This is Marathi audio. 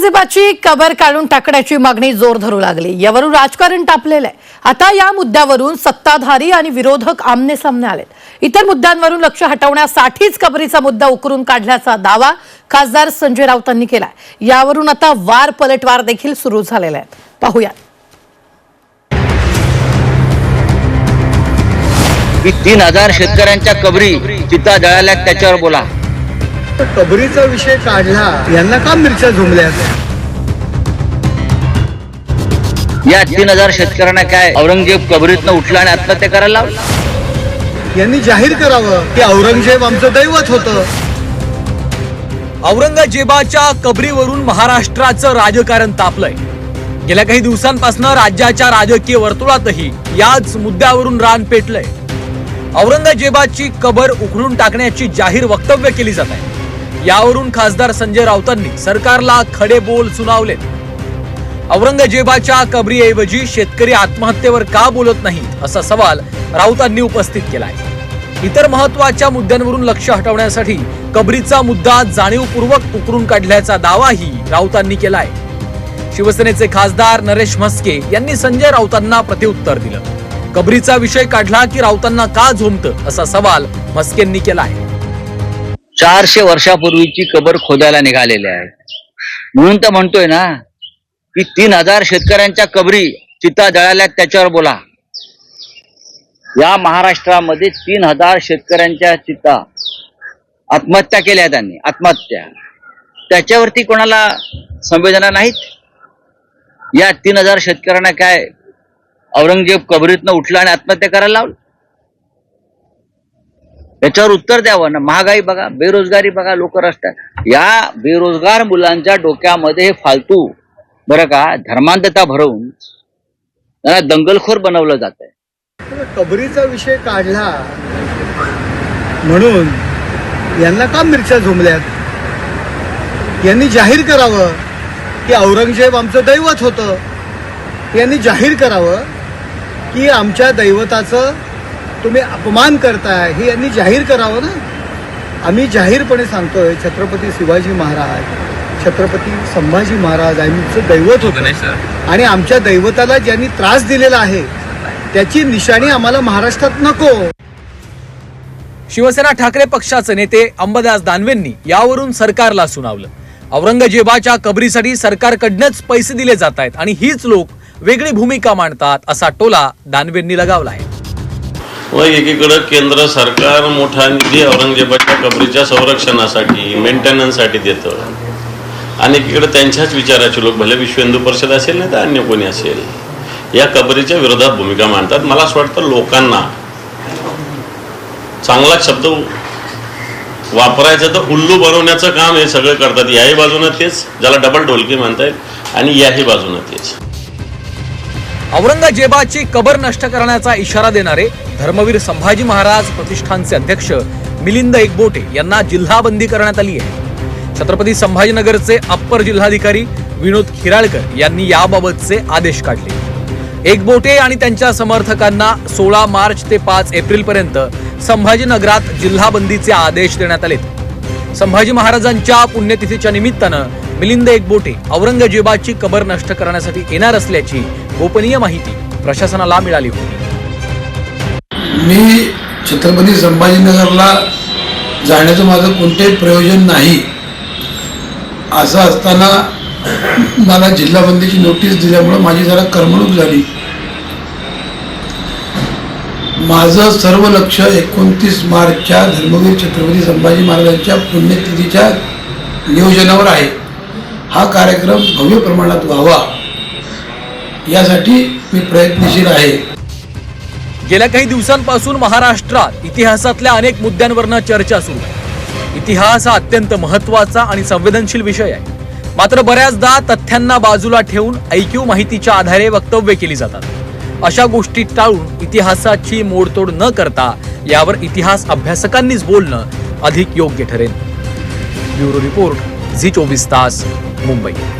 औरंगजेबाची कबर काढून टाकण्याची मागणी जोर धरू लागली. यावरून राजकारण टापलेलं आहे आता या मुद्द्यावरून सत्ताधारी आणि विरोधक आमने सामने आलेत. इतर मुद्द्यांवरून लक्ष हटवण्यासाठीच कबरीचा मुद्दा उकरून काढल्याचा दावा खासदार संजय राऊतांनी केलाय. यावरून आता वार पलटवार देखील सुरू झालेला आहे. पाहूयात. तीन हजार शेतकऱ्यांच्या कबरी चिता जळाल्यात त्याच्यावर बोला. कबरीचा विषय काढला यांना का मिरच्या झुमल्यात या तीन हजार शेतकऱ्यांना काय औरंगजेब कबरीतनं उठला आणि आत्महत्या करायला लावलं? यांनी जाहीर करावं की औरंगजेब आमचं दैवत होतं. औरंगजेबाच्या कबरीवरून महाराष्ट्राचं राजकारण तापलंय. गेल्या काही दिवसांपासून राज्याच्या राजकीय वर्तुळातही याच मुद्द्यावरून रान पेटलंय. औरंगजेबाची कबर उखडून टाकण्याची जाहीर वक्तव्य केली जात आहे. यावरून खासदार संजय राऊतांनी सरकारला खडे बोल सुनावले. औरंगजेबाच्या कबरीऐवजी शेतकरी आत्महत्येवर का बोलत नाही असा सवाल राऊतांनी उपस्थित केलाय. इतर महत्त्वाच्या मुद्द्यांवरून लक्ष हटवण्यासाठी कबरीचा मुद्दा जाणीवपूर्वक उकरून काढल्याचा दावाही राऊतांनी केलाय. शिवसेनेचे खासदार नरेश म्हस्के यांनी संजय राऊतांना प्रतिउत्तर दिलं. कबरीचा विषय काढला की राऊतांना का झोमतं असा सवाल म्हस्केंनी आहे चारशे वर्षापूर्वीची कबर खोदायला निघालेली आहेत म्हणून तर म्हणतोय ना की तीन हजार शेतकऱ्यांच्या कबरी चिता जळाल्यात त्याच्यावर बोला. या महाराष्ट्रामध्ये तीन हजार शेतकऱ्यांच्या चिता आत्महत्या केल्या त्यांनी आत्महत्या. त्याच्यावरती कोणाला संवेदना नाहीत? या तीन हजार शेतकऱ्यांना काय औरंगजेब कबरीतनं उठला आणि आत्महत्या करायला लावलं? याच्यावर उत्तर द्यावं. ना महागाई बघा बेरोजगारी बघा लोक रस्त्यात. या बेरोजगार मुलांच्या डोक्यामध्ये हे फालतू बरं का धर्मांधता भरवून त्यांना दंगलखोर बनवलं जात आहे कबरीचा विषय काढला म्हणून यांना का मिरच्या झुमल्यात यांनी जाहीर करावं की औरंगजेब आमचं दैवत होतं. यांनी जाहीर करावं की आमच्या दैवताचं तुम्ही अपमान करताय हे यांनी जाहीर करावं ना? आम्ही जाहीरपणे सांगतोय छत्रपती शिवाजी महाराज छत्रपती संभाजी महाराज आमचं दैवत होतं. आणि आमच्या दैवताला ज्यांनी त्रास दिलेला आहे त्याची निशाणी आम्हाला महाराष्ट्रात नको. शिवसेना ठाकरे पक्षाचे नेते अंबादास दानवेंनी यावरून सरकारला सुनावलं. औरंगजेबाच्या कबरीसाठी सरकारकडनंच पैसे दिले जात आहेत आणि हीच लोक वेगळी भूमिका मांडतात असा टोला दानवेंनी लगावला आहे व एकीकडं केंद्र सरकार मोठा निधी औरंगजेबाच्या कबरीच्या संरक्षणासाठी मेंटेनन्ससाठी देतं. आणि एकीकडे त्यांच्याच विचाराचे लोक भले विश्व हिंदू परिषद असेल नाही तर अन्य कोणी असेल या कबरीच्या विरोधात भूमिका मांडतात. मला असं वाटतं लोकांना चांगला शब्द वापरायचं तर उल्लू बनवण्याचं काम हे सगळं करतात. याही बाजूनं तेच ज्याला डबल ढोलकी म्हणता येईल आणि याही बाजूनं तेच. औरंगजेबाची कबर नष्ट करण्याचा इशारा देणारे धर्मवीर संभाजी महाराज प्रतिष्ठानचे अध्यक्ष मिलिंद एकबोटे यांना जिल्हाबंदी करण्यात आली आहे. छत्रपती संभाजीनगरचे अप्पर जिल्हाधिकारी विनोद खिराळकर यांनी याबाबतचे आदेश काढले. एकबोटे आणि त्यांच्या समर्थकांना सोळा मार्च ते पाच एप्रिल पर्यंत संभाजीनगरात जिल्हाबंदीचे आदेश देण्यात आले संभाजी महाराजांच्या पुण्यतिथीच्या निमित्तानं मिलिंद एकबोटे औरंगजेबाची कबर नष्ट करण्यासाठी येणार असल्याची गोपनीय माहिती प्रशासनाला मिळाली होती. मी छत्रपती संभाजीनगरला जाण्याचं माझं कोणतेही प्रयोजन नाही. असं असताना मला जिल्हाबंदीची नोटीस दिल्यामुळं माझी जरा करमणूक झाली. माझं सर्व लक्ष एकोणतीस मार्चच्या धर्मवीर छत्रपती संभाजी महाराजांच्या पुण्यतिथीच्या नियोजनावर आहे. हा कार्यक्रम भव्य प्रमाणात व्हावा. यासाठी मी प्रयत्नशील आहे. गेल्या काही दिवसांपासून महाराष्ट्रात इतिहासातल्या अनेक मुद्द्यांवरनं चर्चा सुरू आहे. इतिहास हा अत्यंत महत्त्वाचा आणि संवेदनशील विषय आहे. मात्र बऱ्याचदा तथ्यांना बाजूला ठेवून ऐकीव माहितीच्या आधारे वक्तव्य केली जातात. अशा गोष्टी टाळून इतिहासाची मोडतोड न करता यावर इतिहास अभ्यासकांनीच बोलणं अधिक योग्य ठरेल. ब्युरो रिपोर्ट झी चोवीस तास. मुंबई.